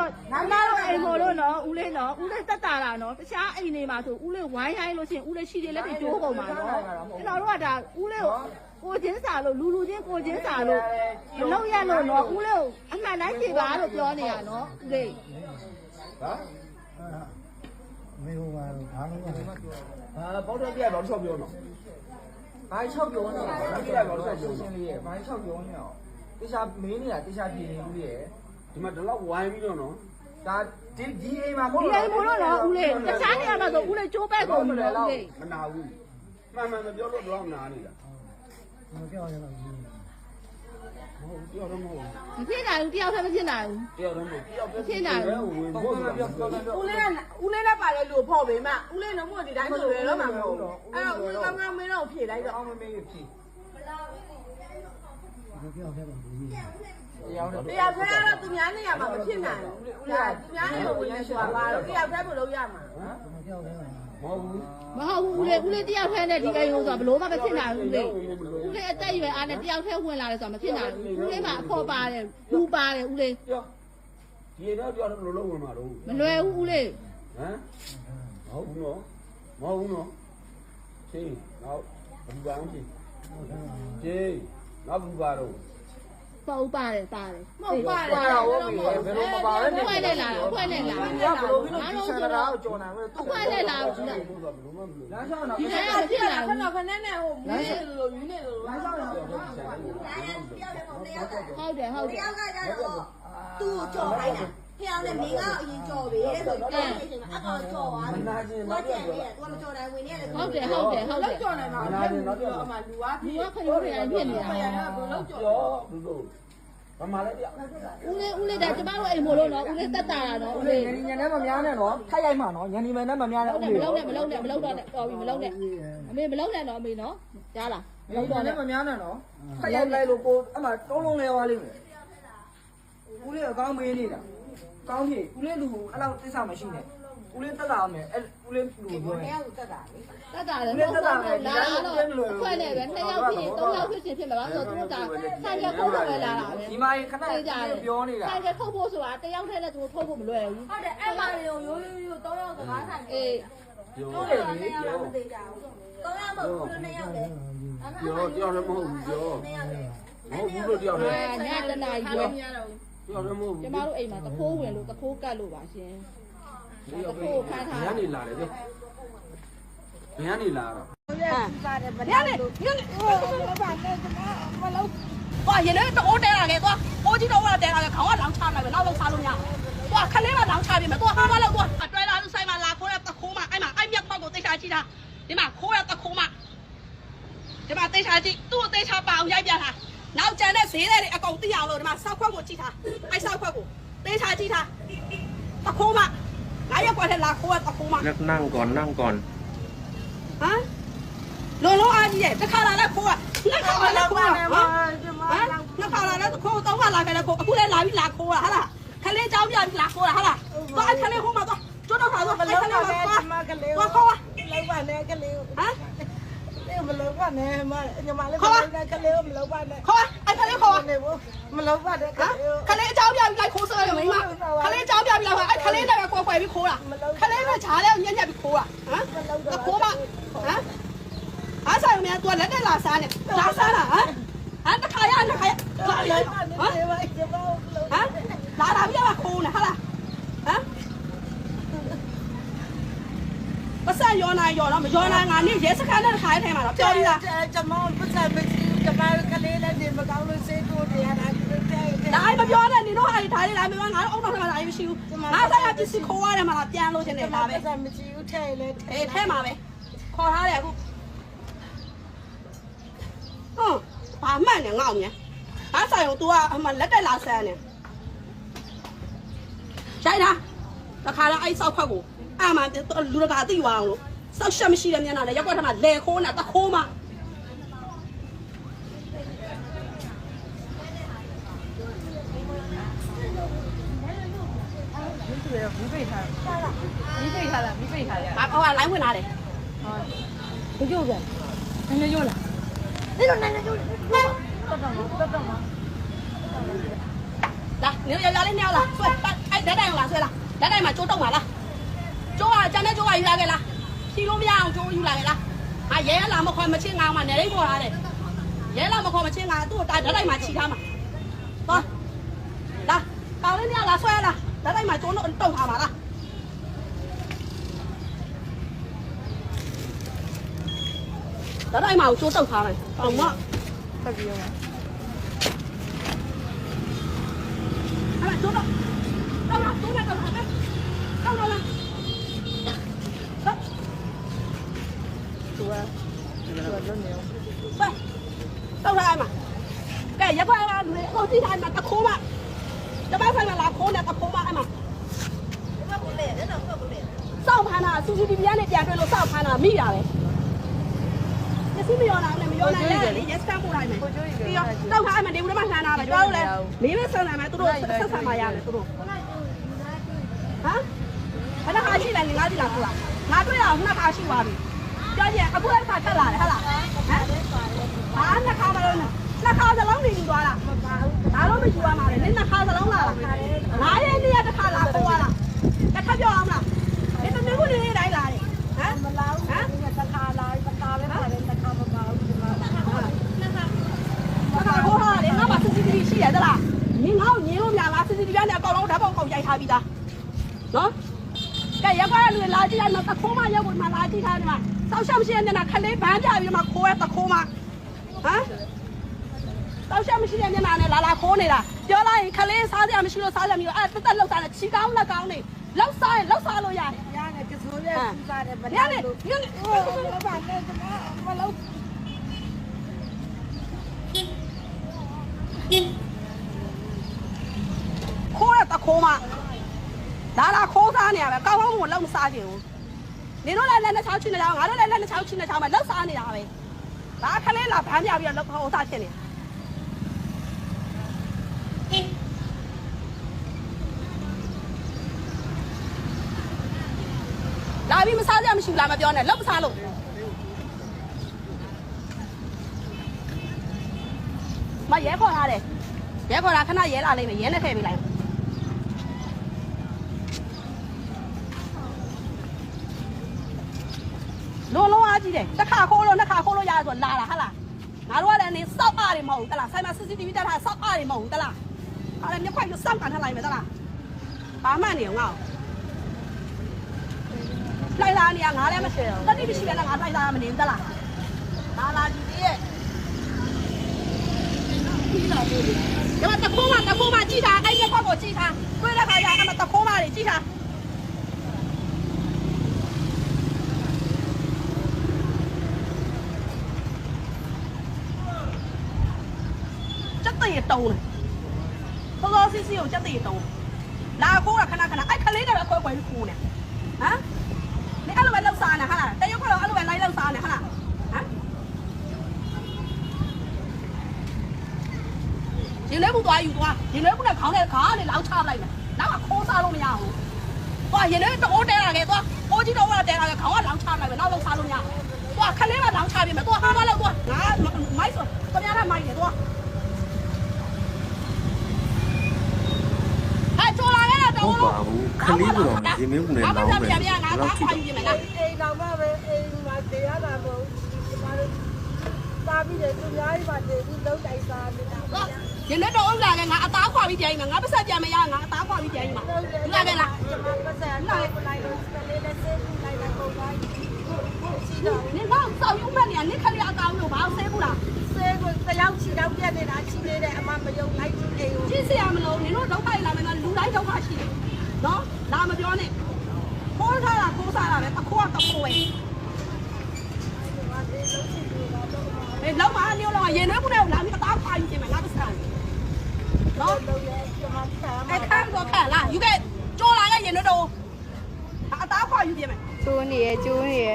တော့ကျမတို့အိမ်မို့လို့နော်ဦးလေးနော်ဦးလေးတက်တာတာနော်တခြားအိမ်တွေမှာဆိုဦးလေးဝိုင်းရိုင်းလို့ရှိရင်ဦးလေးရှိတယ်လက်တွေကျိုးကုန်ပါနော်ကျွန်တော်တို့ကဒါဦးလေးကိုကိုချင်းစာလို့လူလူချင်းကိုချင်းစာလို့မလုပ်ရလို့နော်ဦးလေးကိုအမှန်တိုင်းဖြေပါလို့ပြောနေရနော်ဦးလေးဟမ်မေဟိုပါဘာလို့လဲအာဘောက်တော့ပြရတော့ဆော့ပြောတော့ဘာ၆ပြောနေလဲဘာပြရပါလို့ရှင်းရှင်းလေးရဲ့ဘာ၆ပြောနေအောင်တေချာမင်းနေတာတေချာပြည်နေဦးရဲ့ ဒီမှာဒီလောက်ဝိုင်းပြီးတော့နော်ဒါဒီဒီအိမ်မှာမဟုတ်ဒီအိမ်မို့လို့နော်ဦးလေးတခြားနေရာမှာဆိုဦးလေးကျိုးပဲကုန်ပြီနော်ဦးလေးမနာဘူးမှန်မှန်မပြောလို့တော့နာနေတာမပြောရတော့ဘူးမဟုတ်ပြောတော့မဟုတ်မဖြစ်နိုင်ဘူးတယောက်တည်းမဖြစ်နိုင်ဘူးတယောက်တော့မဟုတ်တယောက်ပဲဝင်ပုံဖို့မှဆိုန်ပြောပြောတော့ပြောဦးလေးကဦးလေးနဲ့ပါတဲ့လူကိုဖော်ပေးမှဦးလေးလုံးဝဒီတိုင်းဆိုရတော့မှာမဟုတ်ဘူးအဲ့တော့ဦးကောင်းကောင်းမင်းတော့ဖြေလိုက်တော့အောင်းမမေးဖြီးမပြောရ တော့ဘူးတရားတော့တရားခွဲကတော့သူများနေရာမှာမဖြစ်နိုင်ဘူးဦးလေးကသူများနေရာဝင်နေဆိုတာပါတော့တရားခွဲဖို့လုပ်ရမှာမပြောရတော့မဟုတ်ဘူးမဟုတ်ဘူးဦးလေးဦးလေးတယောက်တည်းနဲ့ဒီအိမ်ကိုဆိုဘလို့မှမဖြစ်နိုင်ဘူးဦးလေးဦးလေးအသက်အရွယ်အားနဲ့တယောက်တည်းဝင်လာတယ်ဆိုတာမဖြစ်နိုင်ဘူးဦးလေးမှာအဖို့ပါတယ်လူပါတယ်ဦးလေးပြောဒီတော့ပြောတော့ဘယ်လိုလုပ်ဝင်မှာတော့မလွယ်ဘူးဦးလေးဟမ်မဟုတ်ဘူးနော်မဟုတ်ဘူးနော်ချင်းနောက်ဘူးပါအောင်ချင်းချင်း နောက်ဘူးပါတော့ပေါ့ပါတယ်ပါတယ်မဟုတ်ပါပါတော့ဘယ်လိုမပါလဲအခွဲနဲ့လာတာအခွဲနဲ့လာဘတာယ်လိုပြီးတော့ဒီဆန္ဒရာကိုကြော်နိုင်မလဲအခွဲနဲ့လာဘူးလားဘူးကဘယ်လိုမှမလုပ်လမ်းလျှောက်တော့ဒီအဲ့ထဲဒါကပြဖြစ်လာလာခဘူးဏခဏနဲ့ဟိုမင်းနေလို့ယူနေလို့လမ်းလျှောက်တော့ဟုတ်တယ်ဟုတ်တယ်တယောက်ကကြတော့သူ့ကိုကြော်လိုက်တာ ဖျောင်းနဲ့မင်းကအရင်ကြော်ပြီတဲ့ဆိုတော့အဲ့ဒီအကောင်ကြော်သွားပြီတော့ကြံနေတယ်သူကမကြော်နိုင်ဝင်နေတယ်ဟုတ်တယ်ဟုတ်တယ်ဟုတ်လောက်တယ်ကြော်နေမှာလက်ပြီးတော့အမှလူကလူကခရိုးတွေအဖြစ်နေတာခရရကဘလောက်ကြော်ပြောဘူးလို့ဘာမှလည်းပြဦးလေးဦးလေးဒါကျမတို့အိမ်မို့လို့နော်ဦးလေးတက်တာတာနော်ဦးလေးညနေညနေမများနဲ့နော်ထိုက်ရိုက်မှာနော်ညနေမနဲ့မများနဲ့မဦးလုံးလေးနဲ့မလုံးနဲ့မလုံးနဲ့မလုံးတော့နဲ့တော်ပြီမလုံးနဲ့အမေမလုံးနဲ့တော့အမေနော်ကြားလားမညလုံးတော့နေနဲ့မများနဲ့နော်ထိုက်ရိုက်လိုက်လို့ကိုအမှတုံးလုံးလဲသွားလိမ့်မယ်ဦးလေးအကောင်းမေးနေတာ ကောင်းပြီဦးလေးလူအဲ့လောက်သစ္စာမရှိနဲ့ဦးလေးတက်လာမယ်အဲ့ဦးလေးလူပြောရင်တက်တာလေတက်တာလေလာတော့ခွဲနဲ့ပဲနှစ်ယောက်ဖြစ်ရင်သုံးယောက်ဖြစ်ရှင်ဖြစ်မှာပါဆိုတော့သူကဆိုင်ကခုတ်တော့ပဲလာတာပဲဒီမှာခဏပြောနေတာ ဆိုင်ကခုတ်ဖို့ဆိုတာတယောက်တည်းနဲ့သူထုတ်ဖို့မလွယ်ဘူးဟုတ်တယ်အဲ့မှာရိုးရိုးရိုးရိုး၃ယောက်စကားဆိုင်အေးပြောဟုတ်တယ်လေ၃ယောက်မသေးကြဘူး၃ယောက်မဟုတ်ဘူး၂ယောက်လေပြောတယောက်လည်းမဟုတ်ဘူးပြော၂ယောက်လေမဟုတ်ဘူးလို့တယောက်လည်း အဲညတနာကြီးပြောတယောက်လည်းမဟုတ်ဘူး ကျမတို့အိမ်မှာတခိုးဝင်လို့တခိုးကတ်လို့ပါရှင်တခိုးဖမ်းထားဘယ်ကနေလာတယ်ပြောဘယ်ကနေလာတော့ဘယ်ကနေညနေဟိုဘာလဲကျမမလို့ကွာရေလဲတအိုးတဲလာလေကွာအိုးကြီးတော့ဝါတဲလာလေခေါင်းကလောင်းချလိုက်ပဲနောက်လောက်ချလို့မရကွာခလေးကလောင်းချပြီမယ်ကွာဟိုးမလောက်ကွာအတွဲလာလို့ဆိုင်မှာလာခိုးတဲ့တခိုးမှာအဲ့မှာအဲ့မြက်ပေါက်ကိုတိတ်ချာကြည့်တာဒီမှာခိုးတဲ့တခိုးမှာဒီမှာတိတ်ချာကြည့်သူ့အသေးချာပါအောင်ရိုက်ပြတာနောက်ကျန်တဲ့ဈေးတွေအကုန်သိအောင်လို့ဒီမှာစောက်ခွက်ကိုကြည့်ထား วตะปูมานั่งนั่งก่อนนั่งก่อนฮะโลโลอาเดียจะเข้าร้านแล้ครอ่นั่งเข้าร้านแล้ครอ่ฮะนั่งเข้าร้านแล้ครูต้องว่าร้านไปแล้วครูผู้เล่นร้านวิลาครอะฮะล่ะทะเลเจ้าวิลาวิลาครอะฮะล่ะตัวอันทะเลครูมาตัวจุดเอาขาตัวไปทะเลมาตัวว่าเขาอะไรว่ะฮะ นี่มันลบป่ะเนี่ยมาอย่ามาเลยกันเลยมันลบป่ะเนี่ยခေါ်ไอ้ခလေးခေါ်มันลบป่ะเนี่ยกันเลยခလေးအကြောင်းပြပြီးလိုက်ခိုးစရတယ်မိမခလေးအကြောင်းပြပြီးလိုက်ခိုးအဲ့ခလေးတွေကကွယ်ကွယ်ပြီးခိုးတာခလေးကဂျားလေးကိုညက်ညက်ပြီးခိုးတာဟမ်အခိုးမဟမ်အားဆိုင်မင်းက तू လက်နဲ့လာစားနေလာစားတာဟမ်ဟမ်တစ်ခါရတစ်ခါရလာလေဟမ်ဟမ်လာလာပြီးတော့ခိုးနေဟာလား ပတ်စံရောနိုင်ရောတော့မရောနိုင်ငါနေရဲစခန်းနဲ့ခါထိုင်မှာတော့ပြောပြီးသားကျမပတ်စံမရှိကျမကလေးလည်းဒီမကောင်းလို့စေးတို့တရားနာကြည့်တယ်ဒါအိမ်မပြောနဲ့နေတော့အဲ့ဒါလေးလာမင်းငါတော့အောက်တော့မှာလာမရှိဘူးငါဆိုင်ရပစ္စည်းခိုးရတယ်မှာလားပြန်လို့ချင်တယ်ဒါပဲပတ်စံမရှိဘူးထဲလေထဲအေးထဲမှာပဲခေါ်ထားတယ်အခုဟုတ်ဘာမှန်နေငေါ့မြဲအားဆိုင်ကို तू ကအမှလက်တက်လာဆန်းနေရိုက်တာ တခါတော့အဲ့စောက်ခွက်ကိုအမှလူတကာသိသွားအောင်လို့စောက်ချက်မရှိတဲ့မျက်နှာနဲ့ရက်ွက်ထမှာလဲခိုးနေတာတခိုးမှမိပိတ်ထားလားမိပိတ်ထားရ။ဟိုကလိုင်းဝင်လာတယ်ဘယ်ကြောက်လဲနည်းနည်းကြောက်လား။ဒီလိုနိုင်နေကြလို့တက်တော့မတက်တော့မလာနေရရလေးနေလာဆွဲပတ်အဲ့ဓာတ်တိုင်လာလ က်တိုင်းမှာကျိုးတော့မှာလားကျိုးကကျန်တဲ့ကျိုးကယူလာခဲ့လားစီလို့မရအောင်ကျိုးယူလာခဲ့လားဟာရဲလာမခေါ်မချင်းငါမှနေလေးခေါ်ထားတယ်ရဲလာမခေါ်မချင်းငါသူ့ကိုတာဓာတ်တိုင်းမှာခြိထားမှာသွားလာကောင်းလေးများလာဆွဲလာဓာတ်တိုင်းမှာကျိုးတော့တုံထားမှာလားဓာတ်တိုင်းမှာကျိုးတုံထားတယ်အောင်မတက်ပြီးရောအဲ့ဒါကျိုးတော့တော့လာကျိုးနဲ့တော့လာမယ်တော့ လွတ်နေအောင်ပဲတော့ထားမှာကဲရက်ခွဲမှာလူတွေအကုန်ကြည့်ထားမှာတခိုးမှာတပတ်ဖိုင်မှာလာခိုးနေတခိုးမှာအဲ့မှာဘက်ကိုလဲတဲ့တော့ဘက်ကိုလဲစောင့်ဖမ်းတာ CCTV ကနေပြန်တွေ့လို့စောင့်ဖမ်းတာမိတာပဲညစီမရောလာနဲ့မရောနိုင်လေလေရက်စကန်ပို့လိုက်မယ်ပြီးတော့တောက်ထားအဲ့မှာနေဘူးတမလှမ်းတာပဲကြွားလို့လဲမင်းပဲဆန်လာမယ်သူတို့ဆက်ဆံပါရမယ်သူတို့ဟမ်ခဏခါရှိတယ်ငါးစီလာခိုးတာငါတွေ့တာခုနခါရှိသွားပြီ ကြောက်ရဲ့အခုလည်းခါတက်လာတယ်ဟုတ်လားဟမ်ဟာနှစ်ခါမလို့နှစ်ခါစလုံးနေယူသွားတာဒါတော့မယူရမှာလေနင်းနှစ်ခါစလုံးလာလားငါရဲ့နေ့ရက်တစ်ခါလာပို့ရလားတစ်ခါပြောအောင်မလားဒီတမင်းကိုနေနေတိုင်းလာတယ်ဟမ်မလာဘူးဟမ်တစ်ခါလာတစ်ခါပဲပါတယ်တစ်ခါမပါဘူးဒီမှာ။ဒါကဟိုဟာလေငါမှာ CCTV ရှိရသလား။မင်းငါ့ကိုညင်းလို့များလား CCTV ကနေအကောင်လုံးဓာတ်ပုံကောင်ရိုက်ထားပြီးသား။နော်။ကဲရက်ကွာ လူလာကြည့်လိုက်မှာတခိုးမရောက်ကိုမှလာကြည့်ထားတယ်မှာစောက်ရှောက်မရှိတဲ့နာခလေးဗန်းပြပြီးမှခိုးရတခိုးမဟမ်စောက်ရှောက်မရှိတဲ့မျက်နှာနဲ့လာလာခိုးနေတာပြောလိုက်ရင်ခလေးစားစရာမရှိလို့စားစရာမရှိလို့အဲ့တက်တက်လောက်စားတယ်ချီကောင်းလက်ကောင်းနေလောက်စားရင်လောက်စားလို့ရတယ်ရတယ်ကစိုးရဲ့စီပါတယ်မ။ညနေညနေဟိုဘာလဲမလို့ခိုးရတခိုးမလာလာခိုးစားနေရပဲကောင်းကောင်းကိုလောက် မစားချင်ဘူးနေတော့လည်းလက်နဲ့ချောင်းချင်နေကြအောင်ငါတို့လည်းလက်နဲ့ချောင်းချင်နေကြအောင်လောက်စားနေတာပဲဒါခလေးလာဗန်းပြပြီးတော့လောက်ဟိုစားဖြစ်နေလာပြီးမစားကြမရှိဘူးလားမပြောနဲ့လောက်မစားလို့မရဲခေါ်ထားတယ်ရဲခေါ်တာခဏရဲလာလိမ့်မယ်ရဲနဲ့ထည့်ပေးလိုက် လုံးလုံးအား ကြီးတယ်တစ်ခါခိုးလို့နှစ်ခါခိုးလို့ရတယ်ဆိုလာတာဟာလားငါတို့ကလည်းနေစောက်အားတွေမဟုတ်ဘူးတလားဆိုင်မှာ CCTV တက်ထားစောက်အားတွေမဟုတ်ဘူးတလားအဲ့ဒါမြက်ခွက်ကိုစောက်ကန်ထားလိုက်မယ်တလားဘာမှနေအောင်ငါ့ကိုလိုက်လာနေရငါလည်းမရှိဘူးတတိမရှိလည်းငါလိုက်လာမနေဘူးတလားလာလာကြည့်သေးရဲ့ဒီမှာတခိုးမတခိုးမကြည့်တာအဲ့မြက်ခွက်ကိုကြည့်တာတွေ့တဲ့ခါကျအဲ့မှာတခိုးမတွေကြည့်တာ တရတုံးတယ်သောသောစီစီကိုစက်တရတုံးလာခိုးတာခဏခဏအဲ့ခလေးတွေပဲခွဲခွဲပြီးခိုးနေဟမ်你အဲ့လိုပဲလောက်စားနေဟာလားတရုတ်ကတော့အဲ့လိုပဲလိုက်လောက်စားနေဟာလားဟမ်ရင်လေးဘူးသွားယူသွားရင်လေးဘူးနဲ့ခေါင်းနဲ့ခါနဲ့လောက်ချလိုက်မယ်နောက်ကခိုးစားလို့မရဘူးသွားရင်လေးတော့တဲလာခဲ့သွားအိုးကြီးတော့ကတဲလာခဲ့ခေါင်းကလောက်ချလိုက်မယ်နောက်လောက်စားလို့မရသွားခလေးကလောက်ချပြီမယ်သွားဟာမလောက်သွားငါမိုက်ဆိုတမရတာမိုက်နေသွား ပါဘူးခလေးကိုတော့ရေမင်းဘူးနဲ့လောင်းပဲပြန်ပြန်ငါသားခွာယူပြင်မယ်လားအိမ်တော်မှပဲအိမ်မှာတရားတာမဟုတ်ဒီမှာစားပြီးတယ်သူများကြီးပါတည်ပြီးလုံးတိုက်စားနေတာ။ဒီနေ့တော့ဦးလာခဲ့ငါအသားခွာပြီးပြန်မှာငါပတ်ဆက်ပြန်မရငါအသားခွာပြီးပြန်မှာ။လာခဲ့လားဒီမှာပတ်စံလိုက်လိုက်လို့စလေးနဲ့ဆေးလိုက်လိုက်ပုံပါစီတော့ ။နေတော့စောက်ယူမဲ့နေရနေခလေးအကောင်လို့ဘာဆဲဘူးလား ဆေးကိုတယောက်ချီတော့ပြက်နေတာချီနေတယ်အမမယုံလိုက်ကြည့်အိမ်ကို ။ကြည့်စရာမလိုနေတော့ဒုက္ခလာမယ်နော်လူတိုင်းဒုက္ခရှိတယ်။နော်လာမပြောနဲ့။ခိုးထားတာခိုးစားတာပဲတ ခိုးကတခိုးပဲ။အေးလောက်ပါနေတော့ရေနွေးဘူးနဲ့လာပြီးအသားခွာယူပြင်မယ်ငါပတ်ဆက်။နော်လုံးရဲ့ဒီမှာဆံအဲ့ခါတော့ခါလားယူခဲ့ကြော်လာရဲ့ရေနွေးတော့အသားခွာယူပြင်မယ်ကျိုးနေရကျိုးနေရ